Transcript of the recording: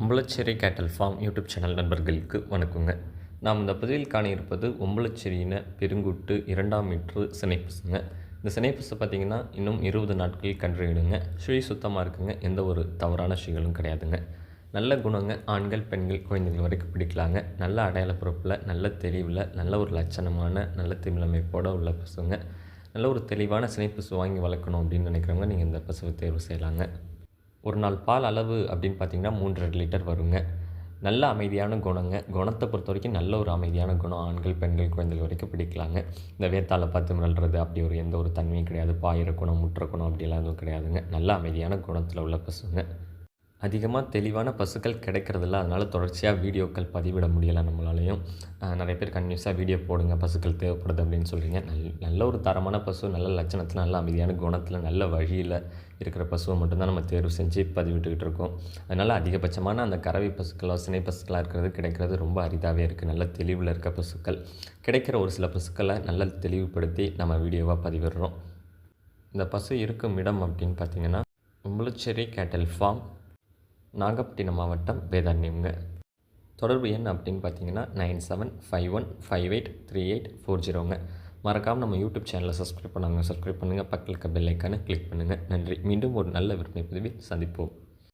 ஒம்பளச்சேரி கேட்டல் form YouTube channel நண்பர்களுக்கு வணக்கங்க. நாம் இந்த பதிவில் காண இருப்பது ஒம்பளச்சேரியின பெருங்குட்டு இரண்டாம் மீட்ரு சினைப்பசுங்க. இந்த சினைப்பசு பார்த்திங்கன்னா இன்னும் இருபது நாட்களில் கன்றுவிடுங்க. சுழி சுத்தமாக இருக்குங்க. எந்த ஒரு தவறான சுழிகளும் கிடையாதுங்க. நல்ல குணங்க. ஆண்கள் பெண்கள் குழந்தைகள் வரைக்கும் பிடிக்கலாங்க. நல்ல அடையாள பொறுப்பில் நல்ல தெளிவில் நல்ல ஒரு லட்சணமான நல்ல திமிழமைப்போட உள்ள பசுங்க. நல்ல ஒரு தெளிவான சினைப்பசு வாங்கி வளர்க்கணும் அப்படின்னு நினைக்கிறவங்க நீங்கள் இந்த பசுவை தேர்வு செய்யலாங்க. ஒரு நாள் பால் அளவு அப்படின்னு பார்த்தீங்கன்னா மூன்றரை லிட்டர் வருங்க. நல்ல அமைதியான குணங்க. குணத்தை பொறுத்த வரைக்கும் நல்ல ஒரு அமைதியான குணம். ஆண்கள் பெண்கள் குழந்தைகள் வரைக்கும் பிடிக்கலாங்க. இந்த வேத்தால் பார்த்து மிரள்றது அப்படி ஒரு எந்த ஒரு தன்மையும் கிடையாது. பாயிர குணம் முற்ற குணம் அப்படிலாம் எதுவும் கிடையாதுங்க. நல்ல அமைதியான குணத்தில் உள்ள பசுங்க. அதிகமாக தெளிவான பசுக்கள் கிடைக்கிறதில்ல. அதனால் தொடர்ச்சியாக வீடியோக்கள் பதிவிட முடியலை நம்மளாலையும். நிறைய பேர் கன்யூஸாக வீடியோ போடுங்க பசுக்கள் தேவைப்படுது அப்படின்னு சொல்கிறீங்க நல் நல்ல ஒரு தரமான பசு நல்ல லட்சணத்தில் நல்ல அமைதியான குணத்தில் நல்ல வழியில் இருக்கிற பசுவை மட்டும்தான் நம்ம தேர்வு செஞ்சு பதிவிட்டுக்கிட்டு இருக்கோம். அதனால் அதிகபட்சமான அந்த கறவை பசுக்களோ சினை பசுக்களாக இருக்கிறது கிடைக்கிறது ரொம்ப அரிதாகவே இருக்குது நல்ல தெளிவில் இருக்க பசுக்கள். கிடைக்கிற ஒரு சில பசுக்களை நல்ல தெளிவுபடுத்தி நம்ம வீடியோவாக பதிவிடுறோம். இந்த பசு இருக்கும் இடம் அப்படின்னு பார்த்தீங்கன்னா உம்பளச்சேரி கேட்டல் ஃபார்ம் நாகப்பட்டினம் மாவட்டம் வேதாரண்யம்ங்க. தொடர்பு எண் அப்படின்னு பார்த்தீங்கன்னா nine seven five one five eight three eight four ஜீரோங்க. மறக்காமல் நம்ம யூடியூப் சேனலை சப்ஸ்கிரைப் பண்ணாங்க சப்ஸ்கிரைப் பண்ணுங்கள் பக்கத்தில் இருக்க பெல் ஐக்கானை கிளிக் பண்ணுங்கள் நன்றி. மீண்டும் ஒரு நல்ல விற்பனை பதிவில் சந்திப்போம்.